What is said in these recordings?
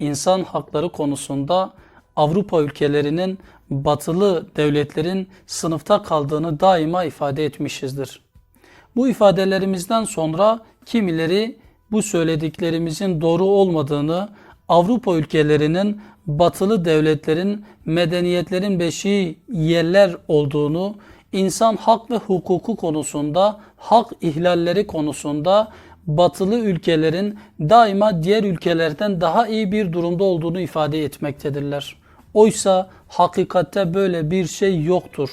insan hakları konusunda Avrupa ülkelerinin batılı devletlerin sınıfta kaldığını daima ifade etmişizdir. Bu ifadelerimizden sonra kimileri bu söylediklerimizin doğru olmadığını, Avrupa ülkelerinin batılı devletlerin medeniyetlerin beşiği yerler olduğunu, insan hak ve hukuku konusunda, hak ihlalleri konusunda batılı ülkelerin daima diğer ülkelerden daha iyi bir durumda olduğunu ifade etmektedirler. Oysa hakikatte böyle bir şey yoktur.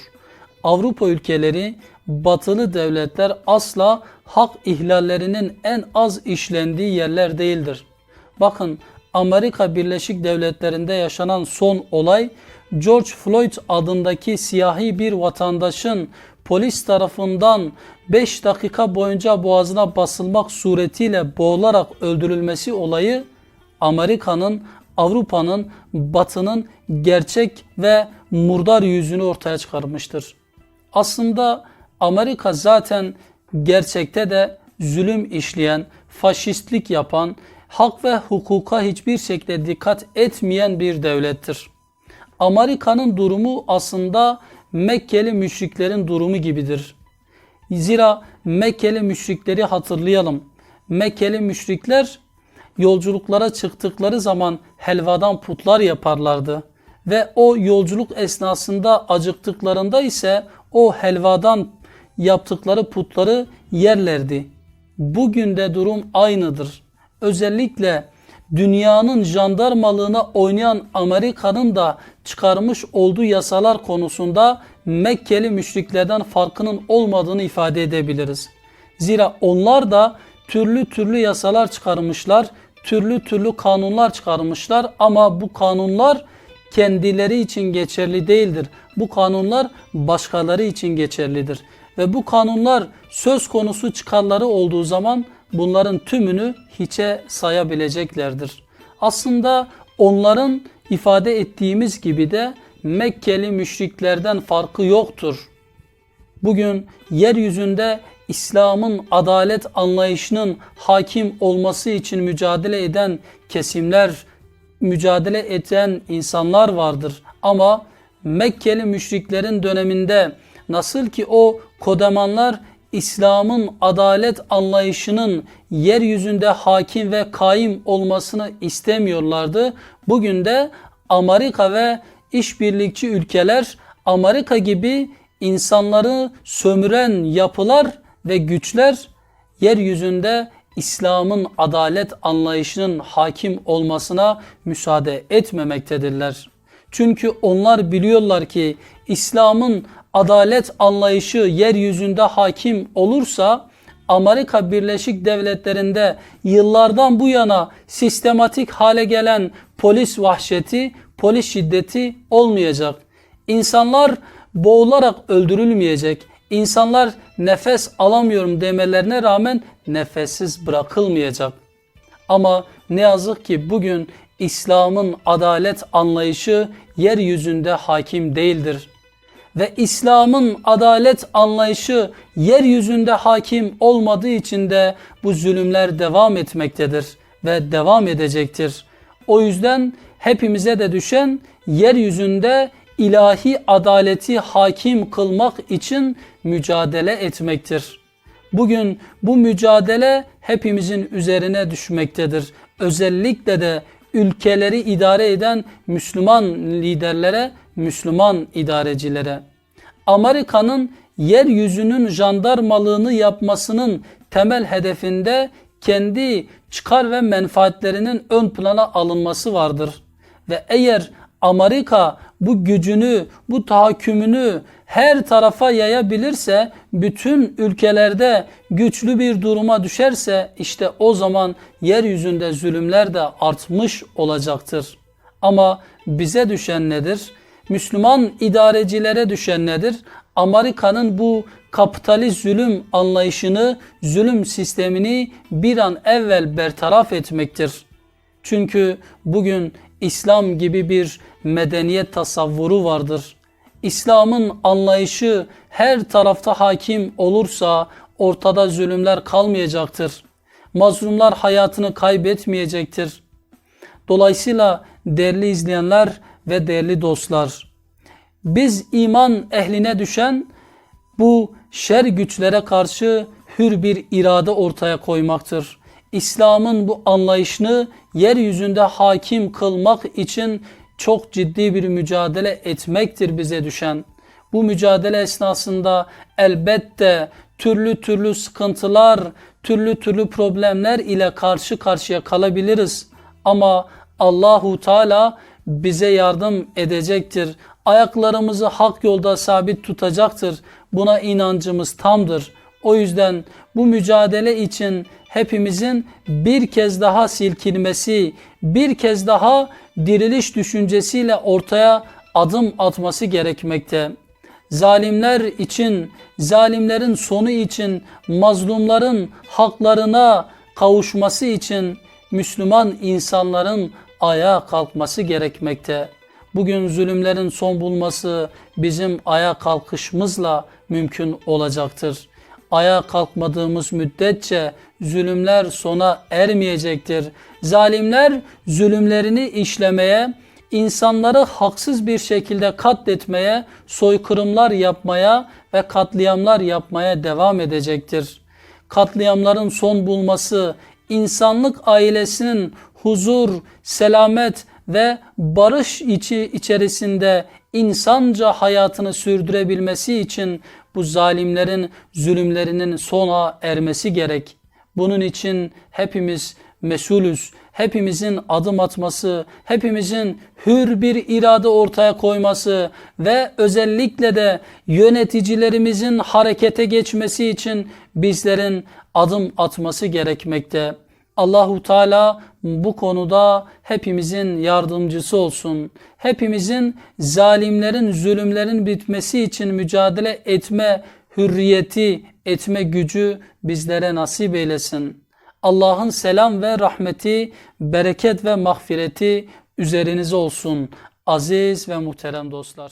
Avrupa ülkeleri, batılı devletler asla hak ihlallerinin en az işlendiği yerler değildir. Bakın Amerika Birleşik Devletleri'nde yaşanan son olay George Floyd adındaki siyahi bir vatandaşın polis tarafından 5 dakika boyunca boğazına basılmak suretiyle boğularak öldürülmesi olayı Amerika'nın, Avrupa'nın, Batı'nın gerçek ve murdar yüzünü ortaya çıkarmıştır. Aslında Amerika zaten gerçekte de zulüm işleyen, faşistlik yapan, hak ve hukuka hiçbir şekilde dikkat etmeyen bir devlettir. Amerika'nın durumu aslında Mekkeli müşriklerin durumu gibidir. Zira Mekkeli müşrikleri hatırlayalım. Mekkeli müşrikler yolculuklara çıktıkları zaman helvadan putlar yaparlardı. Ve o yolculuk esnasında acıktıklarında ise o helvadan yaptıkları putları yerlerdi. Bugün de durum aynıdır. Özellikle dünyanın jandarmalığına oynayan Amerika'nın da çıkarmış olduğu yasalar konusunda Mekkeli müşriklerden farkının olmadığını ifade edebiliriz. Zira onlar da türlü türlü yasalar çıkarmışlar, türlü türlü kanunlar çıkarmışlar ama bu kanunlar kendileri için geçerli değildir. Bu kanunlar başkaları için geçerlidir. Ve bu kanunlar söz konusu çıkarları olduğu zaman bunların tümünü hiçe sayabileceklerdir. Aslında onların ifade ettiğimiz gibi de Mekkeli müşriklerden farkı yoktur. Bugün yeryüzünde İslam'ın adalet anlayışının hakim olması için mücadele eden kesimler, mücadele eden insanlar vardır. Ama Mekkeli müşriklerin döneminde nasıl ki o kodamanlar İslam'ın adalet anlayışının yeryüzünde hakim ve kaim olmasını istemiyorlardı. Bugün de Amerika ve işbirlikçi ülkeler Amerika gibi insanları sömüren yapılar ve güçler yeryüzünde İslam'ın adalet anlayışının hakim olmasına müsaade etmemektedirler. Çünkü onlar biliyorlar ki İslam'ın adalet anlayışı yeryüzünde hakim olursa Amerika Birleşik Devletleri'nde yıllardan bu yana sistematik hale gelen polis vahşeti, polis şiddeti olmayacak. İnsanlar boğularak öldürülmeyecek. İnsanlar nefes alamıyorum demelerine rağmen nefessiz bırakılmayacak. Ama ne yazık ki bugün İslam'ın adalet anlayışı yeryüzünde hakim değildir. Ve İslam'ın adalet anlayışı yeryüzünde hakim olmadığı için de bu zulümler devam etmektedir ve devam edecektir. O yüzden hepimize de düşen yeryüzünde ilahi adaleti hakim kılmak için mücadele etmektir. Bugün bu mücadele hepimizin üzerine düşmektedir. Özellikle de ülkeleri idare eden Müslüman liderlere, Müslüman idarecilere. Amerika'nın yeryüzünün jandarmalığını yapmasının temel hedefinde kendi çıkar ve menfaatlerinin ön plana alınması vardır. Ve eğer Amerika bu gücünü, bu tahakkümünü her tarafa yayabilirse, bütün ülkelerde güçlü bir duruma düşerse işte o zaman yeryüzünde zulümler de artmış olacaktır. Ama bize düşen nedir? Müslüman idarecilere düşen nedir? Amerika'nın bu kapitalist zulüm anlayışını, zulüm sistemini bir an evvel bertaraf etmektir. Çünkü bugün İslam gibi bir medeniyet tasavvuru vardır. İslam'ın anlayışı her tarafta hakim olursa ortada zulümler kalmayacaktır. Mazlumlar hayatını kaybetmeyecektir. Dolayısıyla değerli izleyenler ve değerli dostlar, biz iman ehline düşen bu şer güçlere karşı hür bir irade ortaya koymaktır. İslam'ın bu anlayışını yeryüzünde hakim kılmak için çok ciddi bir mücadele etmektir bize düşen. Bu mücadele esnasında elbette türlü türlü sıkıntılar, türlü türlü problemler ile karşı karşıya kalabiliriz. Ama Allahu Teala bize yardım edecektir. Ayaklarımızı hak yolda sabit tutacaktır. Buna inancımız tamdır. O yüzden bu mücadele için hepimizin bir kez daha silkinmesi, bir kez daha diriliş düşüncesiyle ortaya adım atması gerekmekte. Zalimler için, zalimlerin sonu için, mazlumların haklarına kavuşması için Müslüman insanların ayağa kalkması gerekmekte. Bugün zulümlerin son bulması bizim ayağa kalkışımızla mümkün olacaktır. Ayağa kalkmadığımız müddetçe zulümler sona ermeyecektir. Zalimler zulümlerini işlemeye, insanları haksız bir şekilde katletmeye, soykırımlar yapmaya ve katliamlar yapmaya devam edecektir. Katliamların son bulması, insanlık ailesinin huzur, selamet ve barış içi içerisinde insanca hayatını sürdürebilmesi için bu zalimlerin zulümlerinin sona ermesi gerek. Bunun için hepimiz mesulüz. Hepimizin adım atması, hepimizin hür bir irade ortaya koyması ve özellikle de yöneticilerimizin harekete geçmesi için bizlerin adım atması gerekmekte. Allahu Teala bu konuda hepimizin yardımcısı olsun. Hepimizin zalimlerin, zulümlerin bitmesi için mücadele etme hürriyeti, etme gücü bizlere nasip eylesin. Allah'ın selam ve rahmeti, bereket ve mağfireti üzerinize olsun. Aziz ve muhterem dostlar.